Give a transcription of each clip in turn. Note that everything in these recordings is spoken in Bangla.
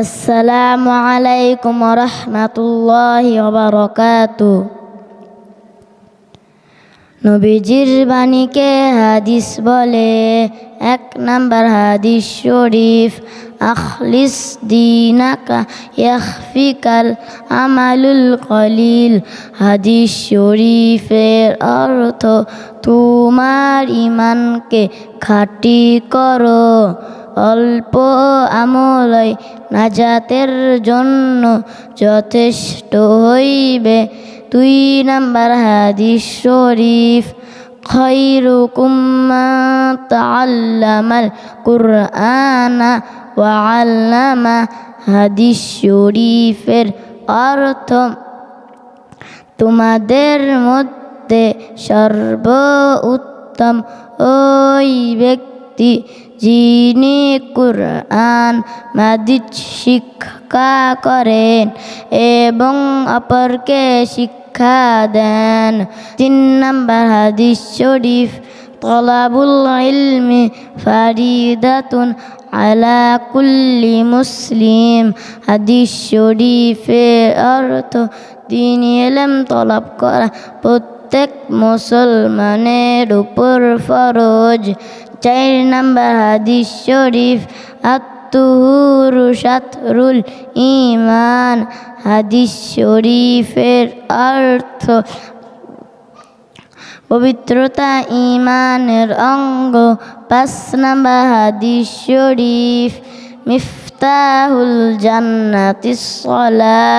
السلام عليكم ورحمة الله وبركاته নবীজির বাণীকে হাদিস বলে এক নাম্বার হাদিস শরীফ আখলিস দিনাকা ইয়াখফিকাল আমালুল কলিল হাদিস শরীফের অর্থ তোমার ইমানকে খাঁটি করো. অল্প আমলই নাজাতের জন্য যথেষ্ট হইবে। দুই নাম্বার হাদিস শরীফ তাআল্লামাল কুরআনা। ওয়া আল্লামা হাদিস শরীফের অর্থ তোমাদের মধ্যে সর্ব উত্তম ওই ব্যক্তি যিনি কুরআন মাদিজ শিক্ষা করেন এবং অপরকে শিক্ষা দেন। তিন নম্বর হাদিস শরীফ তলাবুল ইলমি ফারিদাতুন আলা কুল্লি মুসলিম হাদিস শরীফের অর্থ দিন এলম তলব করা প্রত্যেক মুসলমানের উপর ফরজ। চার নম্বর হাদিস শরীফ আত্মহুর শাতরুল ইমান হাদিস শরীফের অর্থ পবিত্রতা ইমানের অঙ্গ পাঁচ নম্বর হাদিস শরীফ মিফতাহুল জান্নাতি সলা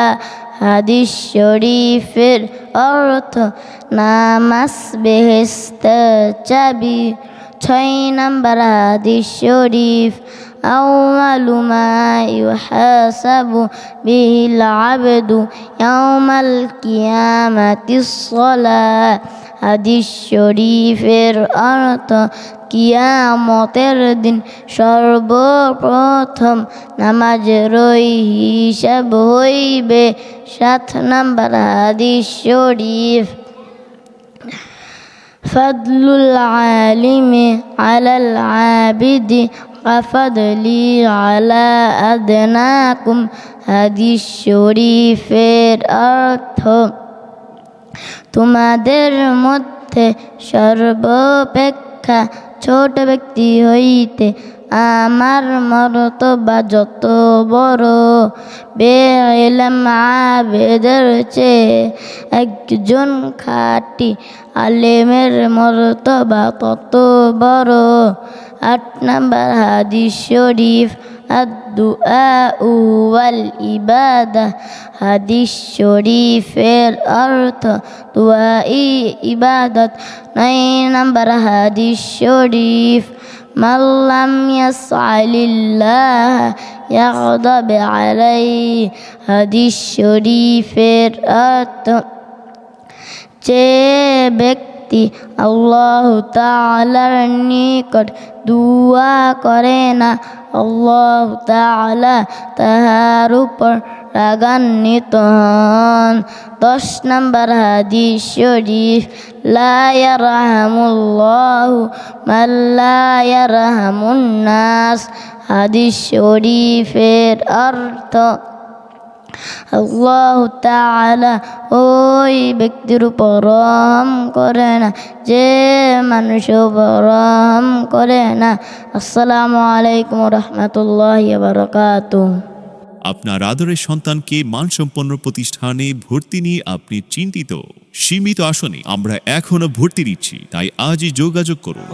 হাদিস শরীফের অর্থ নামাজ বেহেস্ত চাবি ছয় নম্বর হাদিস শরীফ أول ما يحاسب به العبد يوم القيامة الصلاة হাদিস শরীফের অর্থ কিয়ামতের দিন সর্বপ্রথম নামাজ রই হিসাব হইবে। সাত নাম্বার হাদিস শরীফ। ফদলুল আলিমে আলাল আবিদি কাফাদলি আলা আদনাকুম। হাদিস শরীফের অর্থ তোমাদের মধ্যে সর্বাপেক্ষা ছোট ব্যক্তি হইতে আমার মরতবা যত বড় বেলাম আবেদের চেয়ে একজন খাটি আলেমের মরতবা তত বড় আট নাম্বার হাদিস শরীফ الدعاء والإبادة হাদিস শরীফের অর্থ দুয়াই ইবাদত নয় নাম্বার হাদিস শরীফ মাল্লাম ইয়াসআলিল্লাহ ইয়াগদাব আলাইহি হাদিস শরীফের অর্থ যে ব্যক্তি আল্লাহ তাআলার নিকট দুয়া করে না। আল্লাহ তাআলা তাহার উপর রাগান্বিত হন। দশ নম্বর হাদিস শরীফ, লা ইয়ারহামুল্লাহু মান লা হাদিস শরীফের অর্থ আল্লাহ তাআলা ওই ব্যক্তির উপর করে না, যে মানুষ উপর করে না। আসসালামু আলাইকুম রহমতুল্লাহ বারকাতুহ। আপনার আদরের সন্তানকে মানসম্পন্ন প্রতিষ্ঠানে ভর্তি নিয়ে আপনি চিন্তিত। সীমিত আসনে আমরা এখনও ভর্তি দিচ্ছি তাই আজই যোগাযোগ করুন।